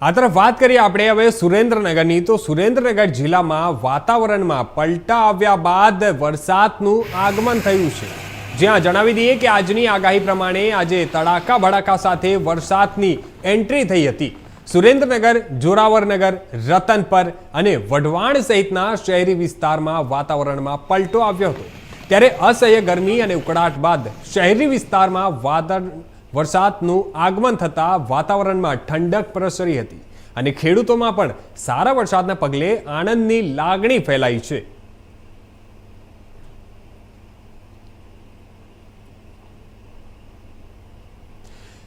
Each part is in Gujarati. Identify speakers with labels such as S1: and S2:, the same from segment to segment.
S1: આ તરફ વાત કરીએ આપણે હવે સુરેન્દ્રનગરની. તો સુરેન્દ્રનગર જિલ્લામાં વાતાવરણમાં પલટા આવ્યા બાદ વરસાદનું આગમન થયું છે. જ્યાં જણાવી દઈએ કે આજની આગાહી પ્રમાણે આજે તડાકા ભડાકા સાથે વરસાદની એન્ટ્રી થઈ હતી. સુરેન્દ્રનગર, જોરાવરનગર, રતનપર અને વઢવાણ સહિતના શહેરી વિસ્તારમાં વાતાવરણમાં પલટો આવ્યો હતો. ત્યારે અસહ્ય ગરમી અને ઉકળાટ બાદ શહેરી વિસ્તારમાં વાદળ વરસાદનું આગમન થતાં વાતાવરણમાં ઠંડક પ્રસરી હતી અને ખેડૂતોમાં પણ સારા વરસાદના પગલે આનંદની લાગણી ફેલાઈ છે.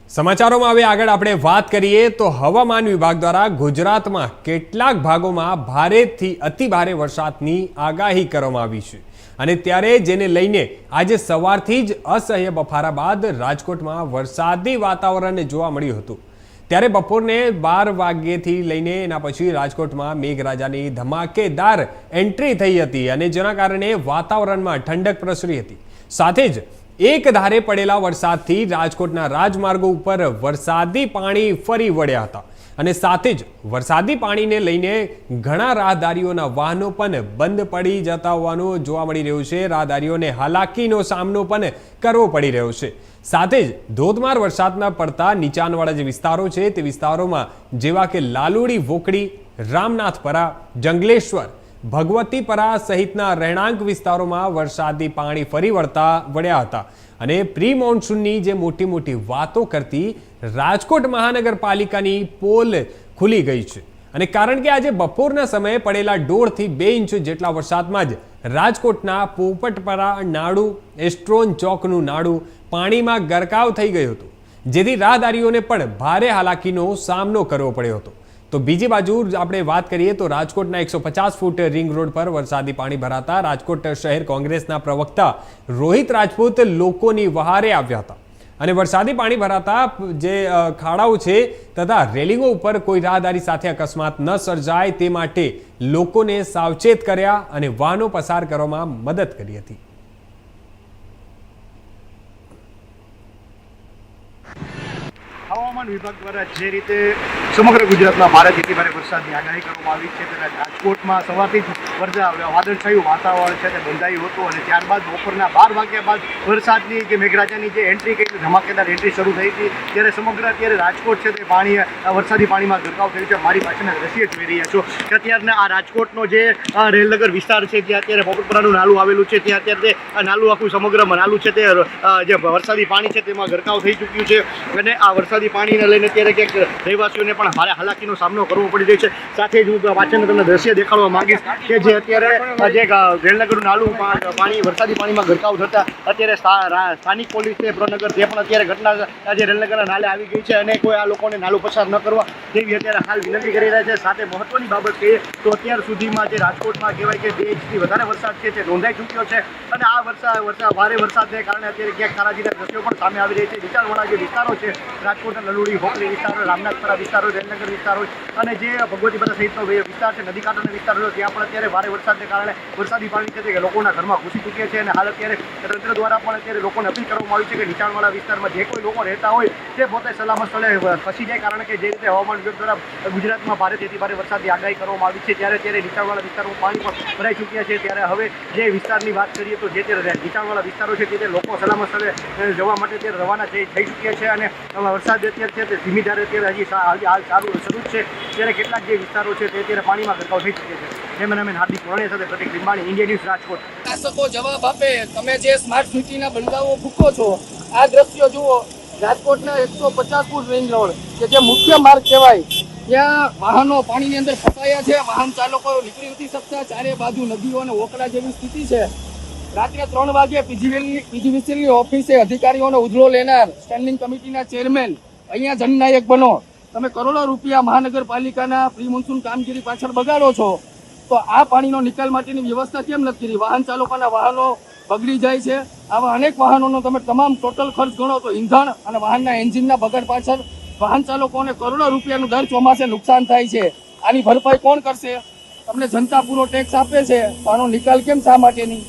S1: સમાચારોમાં હવે આગળ આપણે વાત કરીએ તો હવામાન વિભાગ દ્વારા ગુજરાતમાં કેટલાક ભાગોમાં ભારેથી અતિ ભારે વરસાદની આગાહી કરવામાં આવી છે. અને ત્યારે જેને લઈને આજે સવારથી જ અસહ્ય બફારા બાદ રાજકોટમાં વરસાદી વાતાવરણ જોવા મળ્યું હતું. ત્યારે બપોરને બાર વાગ્યેથી લઈને એના પછી રાજકોટમાં મેઘરાજાની ધમાકેદાર એન્ટ્રી થઈ હતી અને જેના કારણે વાતાવરણમાં ઠંડક પ્રસરી હતી. સાથે જ એક ધારે પડેલા વરસાદથી રાજકોટના રાજમાર્ગો ઉપર વરસાદી પાણી ફરી વળ્યા હતા. અને સાથે જ વરસાદી પાણીને લઈને ઘણા રાહદારીઓના વાહનો પણ બંધ પડી જતા હોવાનું જોવા મળી રહ્યું છે. રાહદારીઓને હાલાકીનો સામનો પણ કરવો પડી રહ્યો છે. સાથે જ ધોધમાર વરસાદના પડતા નીચાણવાળા જે વિસ્તારો છે તે વિસ્તારોમાં જેવા કે લાલુડી, વોકડી, રામનાથપરા, જંગલેશ્વર ભગવતીપરા સહિતના રહેણાંક વિસ્તારોમાં વરસાદી પાણી ફરી વળતા વળ્યા હતા. અને પ્રી મોન્સૂનની જે મોટી મોટી વાતો કરતી રાજકોટ મહાનગરપાલિકાની પોલ ખુલી ગઈ છે. અને કારણ કે આજે બપોરના સમયે પડેલા દોઢથી બે ઇંચ જેટલા વરસાદમાં જ રાજકોટના પોપટપરા નાડુ એસ્ટ્રોન ચોકનું નાડું પાણીમાં ગરકાવ થઈ ગયું હતું. જેથી રાહદારીઓને પણ ભારે હાલાકીનો સામનો કરવો પડ્યો હતો. તો બીજી બાજુ આપણે વાત કરીએ તો રાજકોટના એકસો પચાસ ફૂટ રિંગ રોડ પર વરસાદી પાણી ભરાતા રાજકોટ શહેર કોંગ્રેસના પ્રવક્તા રોહિત રાજપૂત લોકોની વહારે આવ્યા હતા. અને વરસાદી પાણી ભરાતા જે ખાડાઓ છે તથા રેલિંગો ઉપર કોઈ રાહદારી સાથે અકસ્માત ન સર્જાય તે માટે લોકોને સાવચેત કર્યા અને વાહનો પસાર કરવામાં મદદ કરી હતી.
S2: હવામાન વિભાગ દ્વારા જે રીતે સમગ્ર ગુજરાતમાં ભારેથી ભારે વરસાદની આગાહી કરવામાં આવી છે. ત્યારે રાજકોટમાં સવારથી જ વાદળછાયું વાતાવરણ છે તે બંધાયું હતું અને ત્યારબાદ બપોરના બાર વાગ્યા બાદ વરસાદની જે મેઘરાજાની જે એન્ટ્રી કઈ ધમાકેદાર એન્ટ્રી શરૂ થઈ હતી. ત્યારે સમગ્ર અત્યારે રાજકોટ છે તે પાણી વરસાદી પાણીમાં ગરકાવ થયું છે. મારી પાછળના દ્રશ્ય જોઈ રહ્યા છો કે અત્યારના આ રાજકોટનો જે રેલનગર વિસ્તાર છે, ત્યાં અત્યારે પોપટપરાનું નાલું આવેલું છે. ત્યાં અત્યારે તે નાલું આખું સમગ્ર નાલું છે તે જે વરસાદી પાણી છે તેમાં ગરકાવ થઈ ચૂક્યું છે. અને આ વરસાદી પાણીને લઈને અત્યારે ક્યાંક રહેવાસીઓને પણ ભારે હાલાકીનો સામનો કરવો પડી રહ્યો છે. સાથે જ હું વાંચન તમને દ્રશ્ય દેખાડવા માંગીશ કે જે અત્યારે આ જે રેલનગરનું નાલું પાણી, વરસાદી પાણીમાં ગરકાવ થતા અત્યારે સ્થાનિક પોલીસ છે, પ્રનગર જે પણ અત્યારે ઘટના આજે રેલનગરના નાલે આવી ગઈ છે અને કોઈ આ લોકોને નાલું પસાર ન કરવા તેવી અત્યારે હાલ વિનંતી કરી રહ્યા છે. સાથે મહત્વની બાબત કહીએ તો અત્યાર સુધીમાં જે રાજકોટમાં કહેવાય કે બે ઇંચથી વધારે વરસાદ છે તે નોંધાઈ ચૂક્યો છે અને આ વરસાદ વરસાદ ભારે વરસાદને કારણે અત્યારે ક્યાંક ખારાજીના દ્રશ્યો પણ સામે આવી રહી છે. વિચારવાળા જે વિસ્તારો છે, રાજકોટના લલુડી હોકલી વિસ્તારો, રામનાથપરા વિસ્તારો, રેલનગર વિસ્તારો અને જે ભગવતીપરા સહિતનો વિસ્તાર છે નદી કાંઠાના વિસ્તારો ત્યાં પણ અત્યારે ભારે વરસાદને કારણે વરસાદી પાણી છે કે લોકોના ઘરમાં ઘૂસી ચૂક્યા છે અને હાલ અત્યારે તંત્ર દ્વારા પણ અત્યારે લોકોને અપીલ કરવામાં આવી છે કે નીચાણવાળા વિસ્તારમાં જે કોઈ લોકો રહેતા હોય તે પોતે સલામત સ્થળે ફસી જાય કારણ કે જે રીતે હવામાન વિભાગ દ્વારા ગુજરાતમાં ભારે તેથી ભારે વરસાદની આગાહી કરવામાં આવી છે. ત્યારે ત્યારે નીચાણવાળા વિસ્તારમાં પાણી પણ ભરાઈ ચૂક્યા છે. ત્યારે હવે જે વિસ્તારની વાત કરીએ તો જે તે નીચાણવાળા વિસ્તારો છે તે લોકો સલામત સ્થળે જવા માટે તે રવાના થઈ ચૂક્યા છે અને વરસાદ અત્યારે છે ધીમી ધારે અત્યારે હજી હાલ સારું શરૂ છે. ત્યારે કેટલાક જે વિસ્તારો છે તે અત્યારે પાણીમાં ગરકાવ થઈ ચૂક્યા છે. કેમેરામેન હાર્દિક મોરણીયા સાથે પ્રતિક લીંબાણી, ઇન્ડિયા ન્યૂઝ રાજકોટ.
S3: શાસકો જવાબ આપે, તમે જે સ્માર્ટ સિટીના બંધાઓ ફૂકો છો, આ દ્રશ્યો જુઓ. રાજકોટના એકસો પચાસ ફૂટ રિંગ રોડ કે જે મુખ્ય માર્ગ કહેવાય, ત્યાં વાહનો પાણીની અંદર ફસાયા છે, વાહન ચાલકો નીકળી નથી શકતા, ચારે બાજુ નદીઓ અને ઓકડા જેવી સ્થિતિ છે. રાત્રે ત્રણ વાગે પીજીવીએલની પીજીવીસીલની ઓફિસે અધિકારીઓનો ઉધળો લેનાર સ્ટેન્ડિંગ કમિટીના ચેરમેન અહીંયા જનનાયક બનો. તમે કરોડો રૂપિયા મહાનગરપાલિકાના પ્રી મોન્સૂન કામગીરી પાછળ બગાડો છો, તો આ પાણીનો નિકાલ માટેની વ્યવસ્થા કેમ નથી કરી? વાહન ચાલકોના વાહનો બગડી જાય છે. આવા અનેક વાહનોનો તમે તમામ ટોટલ ખર્ચ ગણો તો ઈંધણ અને વાહનના એન્જિનના બગાડ પાછળ વાહન ચાલકોને કરોડો રૂપિયાનું દર ચોમાસે નુકસાન થાય છે. આની ભરપાઈ કોણ કરશે? તમને જનતા પૂરો ટેક્સ આપે છે. આનો નિકાલ કેમ શા માટે નહીં